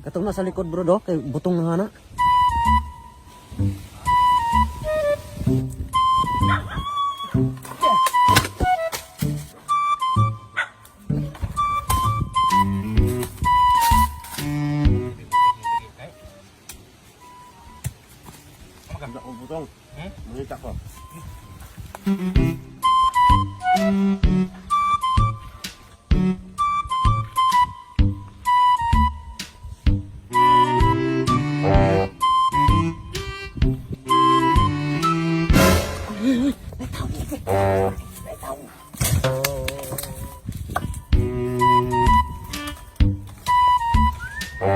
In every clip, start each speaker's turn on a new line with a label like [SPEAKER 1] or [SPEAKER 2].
[SPEAKER 1] Katong na sa likod bro do, kay butong na hana.
[SPEAKER 2] Maganda ko butong. Hmm? Makita ko.
[SPEAKER 3] May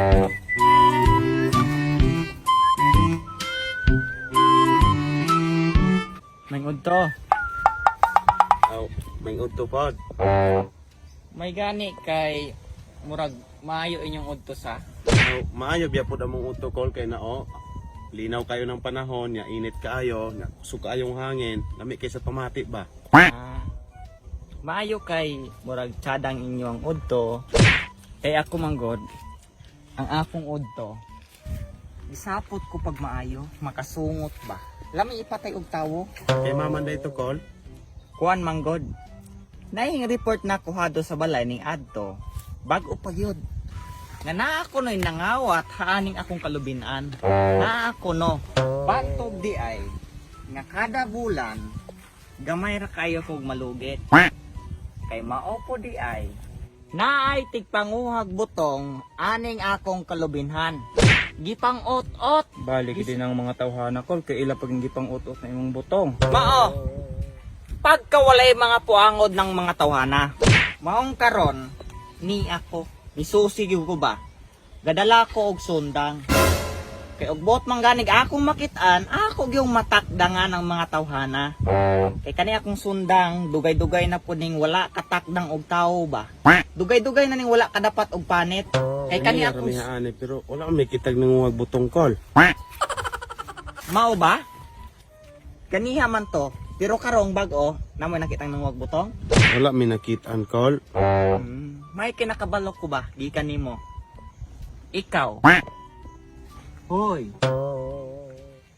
[SPEAKER 3] udto.
[SPEAKER 2] Aw, may udto pod.
[SPEAKER 3] May gani kay murag maayo inyong udto sa.
[SPEAKER 2] Aw, maayo biya pod among udto call kay nao. Linaw kayo ng panahon, ya init kaayo, na kusog kaayong hangin, lami kay sa pamati ba?
[SPEAKER 3] Ah, maayo kay murag tsadang inyong udto. Kay ako manggod ang akong udto. Isapot ko pag maayo, makasungot ba. Lami ipatay og tawo.
[SPEAKER 2] Kay maman dito call.
[SPEAKER 3] Kuan manggod. Naing report na kuhado sa balay ning adto. Bag-o pa yun. Nga naa ako no'y nangawat haaning akong kalubinan. Naa ako no. Bantog di ay. Nga kada bulan, gamay ra kayo kog malugit. Kay mao po di ay. Naay tigpanguhag butong aning akong kalubinhan. Gipang ot-ot.
[SPEAKER 4] Balik din ang mga tawhana kol kay ila paging gipang utot na imong butong.
[SPEAKER 3] Mao. Pagkawalay mga puangod ng mga tawhana. Maong karon ni ako nisusig ko ba. Gadala ko og sundang. Kay og bot man ganig akong makitaan, ako gyung matakdangan ng mga tawhana. Kay kani akong sundang, dugay-dugay na po ning wala katakdang og tao ba. Dugay-dugay na ning wala kadapat og panit. Kay kani akong
[SPEAKER 2] ani pero wala may kitag nang wag butong call.
[SPEAKER 3] mao ba? Kaniha man to, pero karong bag-o, namoy nakitang nang wag butong.
[SPEAKER 2] Wala may nakitaan call.
[SPEAKER 3] Hmm, may kinakabalo ko ba? Di ka nimo. Ikaw. Hoy.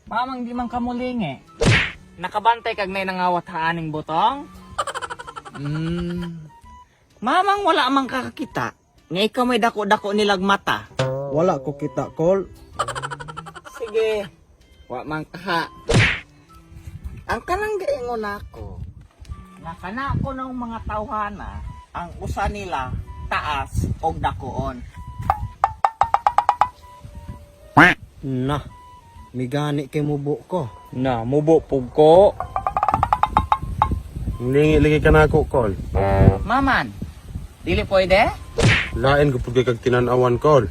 [SPEAKER 3] Mamang di man kamulingi. Nakabantay kag nay nangawat haaning butong? Hmm. Mamang wala mang kakakita. Nga ikaw may dako-dako nilag mata.
[SPEAKER 1] Wala ko kita call.
[SPEAKER 3] Sige. Wa man kaha. Ang kanang gaingon ako. Nga kana ko ng mga tawhana, ang usa nila taas og dakuon.
[SPEAKER 1] Na. Migani kay mubo ko.
[SPEAKER 4] Na, mubo pug ko.
[SPEAKER 2] Lingi lagi ka na ako call.
[SPEAKER 3] Maman, dili pwede?
[SPEAKER 2] Lain ko pud kay kag tinan-awan call.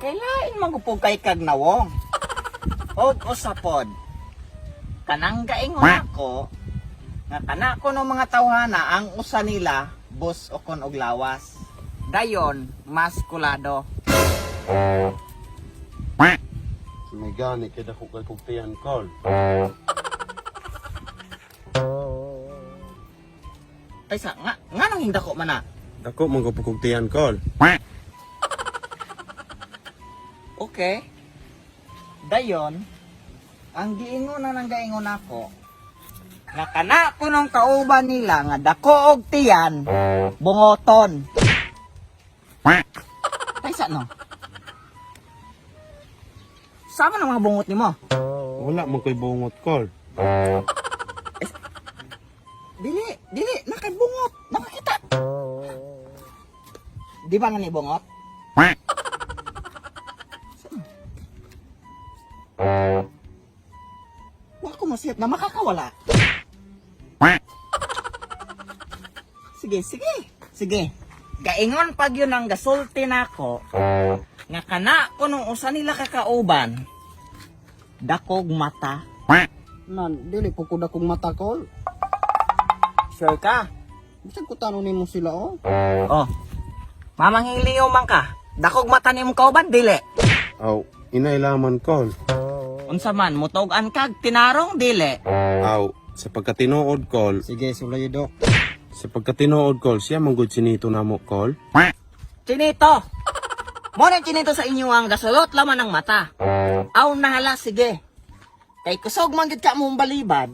[SPEAKER 3] Kailain magupog kay kag nawong. Og usapod. Kanang gaingon ako nga kana ko ng mga tawhana ang usa nila bus o kon og lawas. Dayon, maskulado.
[SPEAKER 2] May gani kay dako kay kog tiyan call.
[SPEAKER 3] Ay sa nga nga nang hinda ko man na.
[SPEAKER 2] Dako man ko kog tiyan call.
[SPEAKER 3] Okay. Dayon, ang giingon na nang gaingon ako, nga kana ko nung kauban nila nga dako og tiyan, bungoton. Ay sa no? Sama ng mga bungot nimo.
[SPEAKER 2] Wala man koy bungot call.
[SPEAKER 3] Dili, dili, nakay bungot, nakakita. Di ba nga ni bungot? Wa ko masiyap na makakawala. Sige, sige. Sige. Gaingon pag yun ang gasulti nako. Nga kana ko nung usa nila kakauban. Dakog mata.
[SPEAKER 1] Nan, dili po ko dakong mata call.
[SPEAKER 3] Sure ka?
[SPEAKER 1] Bisan ko tanong nimo sila oh.
[SPEAKER 3] Oh. Mamang iliw man ka. Dakog mata ni mong kauban dili.
[SPEAKER 2] Aw, inay laman call.
[SPEAKER 3] Unsa man mutog-an kag tinarong dili.
[SPEAKER 2] Aw, sa pagkatinuod call,
[SPEAKER 1] Sige, sulay dok.
[SPEAKER 2] sa pagkatinuod call, siya man gud sinito namo call.
[SPEAKER 3] Chinito. Mo na kinito sa inyo ang gasulot laman ng mata. Aw nahala sige. Kay kusog man gid ka mong balibad.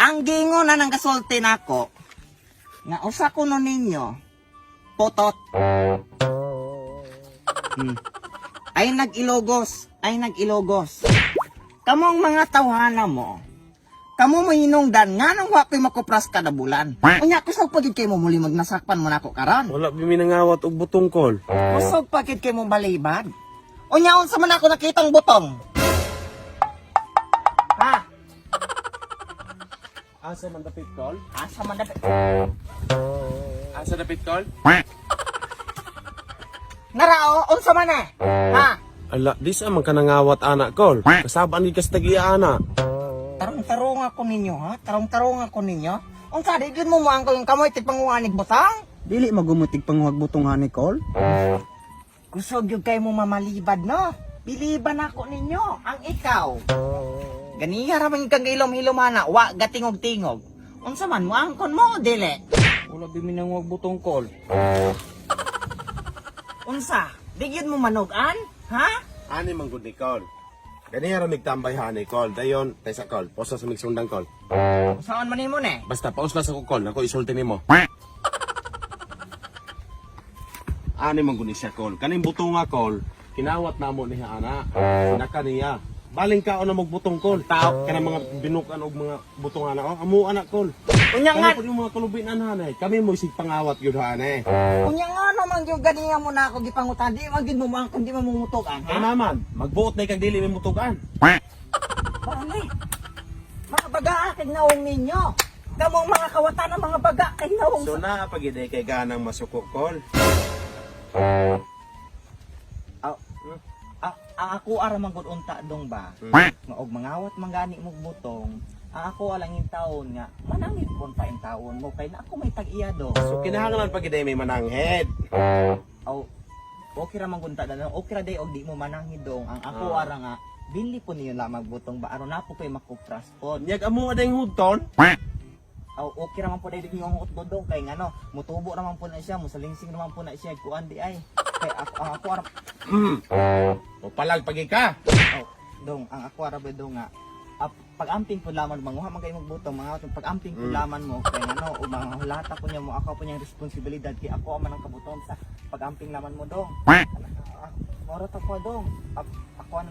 [SPEAKER 3] Ang gingo na ng gasulti nako nga usa ko no ninyo potot. Hmm. Ay nag-ilogos, ay nag-ilogos. Kamong mga tawhana mo, kamo mahinungdan nga nang wa ko'y makupras kada bulan. Unya kusog pagid kay mo muli magnasakpan mo nako karon.
[SPEAKER 2] Wala biminangawat og butong kol.
[SPEAKER 3] Kusog pagid kay mo balibad. Unya unsa man ako nakitang butong? Ha?
[SPEAKER 2] Asa man dapit kol?
[SPEAKER 3] Asa man dapat?
[SPEAKER 2] Asa dapit kol?
[SPEAKER 3] Narao, unsa man eh? Ha?
[SPEAKER 2] Ala, di sa man ka nangawat anak kol. Kasabaan ni kas tagiya ana.
[SPEAKER 3] Ako ninyo, ha? Tarong-tarong ako ninyo. Unsa di gyud mo mo ang kamoy ti panguanig butang?
[SPEAKER 1] Dili magumutig panguhag butong hani kol.
[SPEAKER 3] Kusog yung kayo mo mamalibad, no? Biliban ako ninyo, ang ikaw. Ganiya ramang kang ilom-hilomana, wa gatingog-tingog. Unsa man mo angkon mo, dili.
[SPEAKER 4] Wala biminangwag butong kol.
[SPEAKER 3] Unsa? Digid mo manugan? Ha?
[SPEAKER 2] Ani man gud ni kol. Gani ra migtambay ha ni kol. Dayon, tay sa kol. Posa sa migsundang kol.
[SPEAKER 3] Saan man nimo ne?
[SPEAKER 2] Basta paus lang sa ko kol, nako isulti nimo. Ani man gud ni siya kol. Kaning butong nga kol, kinawat namo niya ana. Sinaka niya. Baling ka na magbutong kol. Tao kana mga binukan og mga butong ana. Oh, amo anak kol.
[SPEAKER 3] Unya nga,
[SPEAKER 2] Kani pud yung mga kalubin anhanay. Kami mo sig pangawat gyud hanay.
[SPEAKER 3] unya nga naman yung ganiya mo na ako gipangutan. Di man gid mo man mumutugan,
[SPEAKER 2] Kaya
[SPEAKER 3] ha?
[SPEAKER 2] naman, magbuot na kag dili may mutugan.
[SPEAKER 3] Bali. Mga baga kay naong ninyo. Kamong mga kawatan ng mga baga kay naong
[SPEAKER 2] So na pagide kay ganang masuko kol.
[SPEAKER 3] Ako ara man gud unta dong ba?
[SPEAKER 2] Hmm.
[SPEAKER 3] Nga og mangawat manggani mo butong. Ako alang in taon nga manangin kon pa in taon mo kay na ako may tag-iya do.
[SPEAKER 2] So kinahanglan pagide may mananghead.
[SPEAKER 3] Aw okay ra man gud ta na okay ra day og di mo manangin dong. Ang ako
[SPEAKER 2] Ah.
[SPEAKER 3] ara nga bili po niyo lamang butong ba aron na po kay makupras po.
[SPEAKER 2] Nyag amo aday hudton.
[SPEAKER 3] Aw okay ra man po day yung hot dong kay ngano mutubo ra man po na siya, musalingsing naman po na siya kuan di ay. Kay ako, ang ako ara
[SPEAKER 2] Mm. O palag pagi ka.
[SPEAKER 3] Oh, dong, ang ako arabe dong nga. ah, pag-amping po laman manguha man kayo magbutong mga pag-amping po
[SPEAKER 2] Mm.
[SPEAKER 3] laman mo kay ano o mga hulata ko niya mo ako po niyang responsibilidad kay ako man ang kabuton sa pag-amping laman mo dong. Moro to po dong. Ako ano